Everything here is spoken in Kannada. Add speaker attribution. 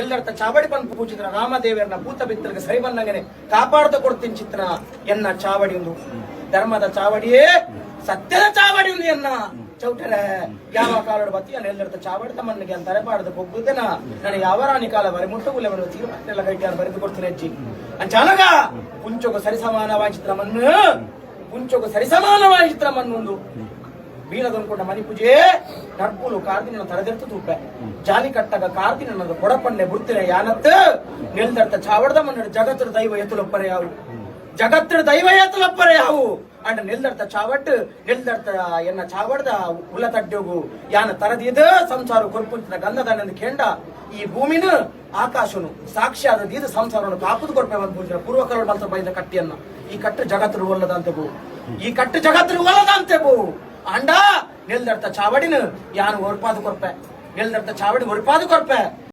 Speaker 1: ಎಲ್ಲರ್ತ ಚಾವಡಿ ಬಂದು ಪೂಜಿತ್ರ ರಾಮದೇವರನ್ನ ಭೂತ ಬಿತ್ತರಿಗೆ ಸರಿ ಬಂದಂಗೆ ಕಾಪಾಡ್ತಾ ಕೊಡ್ತೀನಿ ಚಿತ್ರ ಎನ್ನ ಚಾವಡಿ ಒಂದು. ಧರ್ಮದ ಚಾವಡಿಯೇ, ಸತ್ಯದ ಚಾವಡಿ ಒಂದು ಎನ್ನ. ಚೌಟರ, ಯಾವ ಕಾಲ ಬತ್ತಿ ಎಲ್ಲರ್ತ ಚಾವಡಿ ತಮ್ಮನಿಗೆ ಅಂತಾರೆ ಪಾಡದ ಕೊಬ್ಬುದನ ನನಗೆ ಯಾವ ರಾಣಿ ಕಾಲ ಬರೆ ಮುಟ್ಟಗುಲ್ಲ ಬರುವ ತೀರ್ಮಾನ ಗಟ್ಟಿಯಾರ ಬರೆದು ಕೊಡ್ತೀನಿ ಅಜ್ಜಿ. ಅಂಚಾನಗ ಪುಂಚೊಗ ಸರಿಸಮಾನವಾಗಿ ಚಿತ್ರಮನ್ನು. ಪುಂಚೊಗ ಸರಿಸಮಾನವಾಗಿ ಚಿತ್ರಮನ್ನು ಒಂದು ಬೀಳದನ್ಕೊಂಡ ಮನಿ ಪೂಜೆ. ನಡ್ಪುಲು ಕಾರ್ದಿನ ತರದಿರ್ತು ತುಪ್ಪ. ಜಾಲಿ ಕಟ್ಟಾಗ ಕಾರ್ದಿನ ಕೊಡಪಣ್ಣೆ ಬುಡ್ತಿರ ಯಾನತ್ ನಿಲ್ದರ್ತ ಚಾವಡದ ಮನ್ನಡ ಜಗತ್ತರ ದೈವ ಎತ್ತಲೊಪ್ಪರೆ ಯಾವು ಜಗತ್ತರ ದೈವ ಎತ್ತಲೊಪ್ಪರೆ ಯಾವು ಅಂಡ ನಿಲ್ದರ್ತ ಚಾವಟ್ ನಿಲ್ದರ್ತ ಎನ್ನ ಚಾವಡ್ದ ಉಲ್ಲ ತಡ್ಡೋಗು ಯಾನ ತರದಿದ ಸಂಸಾರ ಕೊರ್ಪುಂಚಿನ ಗಂಧದಾನಂದ ಕೇಂಡ, ಈ ಭೂಮಿನ ಆಕಾಶನು ಸಾಕ್ಷಿಯಾದ ದೀದ ಸಂಸಾರವನ್ನು ಕಾಪುದು ಕೊಡ್ಪೆ ಪೂಜೆ ಪೂರ್ವ ಬಂತ ಮಂತ್ರ ಬೈದ ಕಟ್ಟಿಯನ್ನ. ಈ ಕಟ್ಟು ಜಗತ್ತರ ಒಲ್ಲದಂತೆ ಈ ಕಟ್ಟು ಜಗತ್ತರ ಒಲ್ಲದಂತೆ ಬೋ ಅಂಡ ನಿಲ್ದರ್ತ ಚಾವಡಿನ ಯಾನು ಒರ್ಪಾದು ಕೊರ್ಪೆ ನಿಲ್ದರ್ತ ಚಾವಡಿ ಒರ್ಪಾದು ಕೊರ್ಪೆ